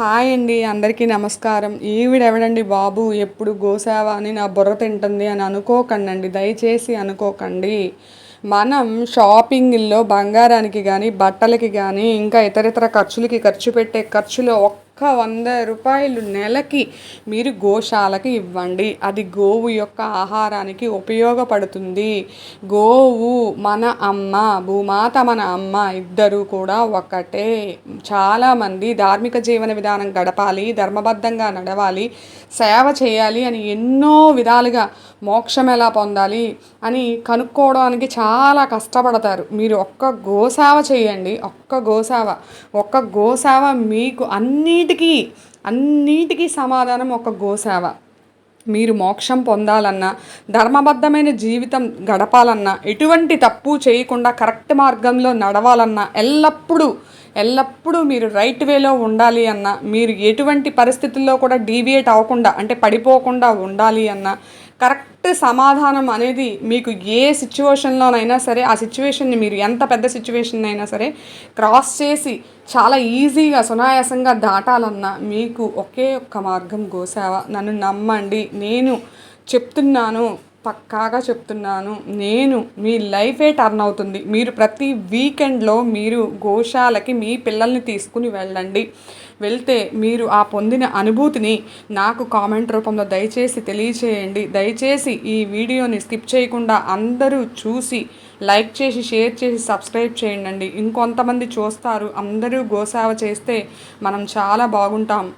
Hi అండి అందరికీ నమస్కారం. ఈవిడెవడండి బాబు? ఎప్పుడు గోసేవ అని నా బుర్ర తింటుంది అని అనుకోకండి దయచేసి అనుకోకండి. మనం షాపింగ్లో బంగారానికి కానీ బట్టలకి కానీ ఇంకా ఇతరితర ఖర్చులకి ఖర్చు పెట్టే ఖర్చులో ఒక్క వంద రూపాయలు నెలకి మీరు గోశాలకి ఇవ్వండి. అది గోవు యొక్క ఆహారానికి ఉపయోగపడుతుంది. గోవు మన అమ్మ భూమాత మన అమ్మ ఇద్దరు కూడా ఒకటే. చాలామంది ధార్మిక జీవన విధానం గడపాలి ధర్మబద్ధంగా నడవాలి సేవ చేయాలి అని ఎన్నో విధాలుగా మోక్షం ఎలా పొందాలి అని కనుక్కోవడానికి చాలా కష్టపడతారు. మీరు ఒక్క గోసేవ చేయండి. ఒక్క గోసేవ ఒక్క గోసేవ మీకు అన్నిటికీ అన్నిటికీ సమాధానం ఒక గోసేవ. మీరు మోక్షం పొందాలన్నా ధర్మబద్ధమైన జీవితం గడపాలన్నా ఎటువంటి తప్పు చేయకుండా కరెక్ట్ మార్గంలో నడవాలన్నా ఎల్లప్పుడూ ఎల్లప్పుడూ మీరు రైట్ వేలో ఉండాలి అన్న మీరు ఎటువంటి పరిస్థితుల్లో కూడా డీవియేట్ అవ్వకుండా అంటే పడిపోకుండా ఉండాలి అన్న కరెక్ట్ సమాధానం అనేది మీకు ఏ సిచ్యువేషన్లోనైనా సరే ఆ సిచ్యువేషన్ని మీరు ఎంత పెద్ద సిచ్యువేషన్ అయినా సరే క్రాస్ చేసి చాలా ఈజీగా సునాయాసంగా దాటాలన్నా మీకు ఒకే ఒక్క మార్గం గోసేవ. నన్ను నమ్మండి. నేను చెప్తున్నాను. పక్కాగా చెప్తున్నాను. నేను మీ లైఫే టర్న్ అవుతుంది. మీరు ప్రతి వీకెండ్లో మీరు గోశాలకి మీ పిల్లల్ని తీసుకుని వెళ్ళండి. వెళ్తే మీరు ఆ పొందిన అనుభూతిని నాకు కామెంట్ రూపంలో దయచేసి తెలియచేయండి. దయచేసి ఈ వీడియోని స్కిప్ చేయకుండా అందరూ చూసి లైక్ చేసి షేర్ చేసి సబ్స్క్రైబ్ చేయండి. ఇంకొంతమంది చూస్తారు. అందరూ గోసేవ చేస్తే మనం చాలా బాగుంటాం.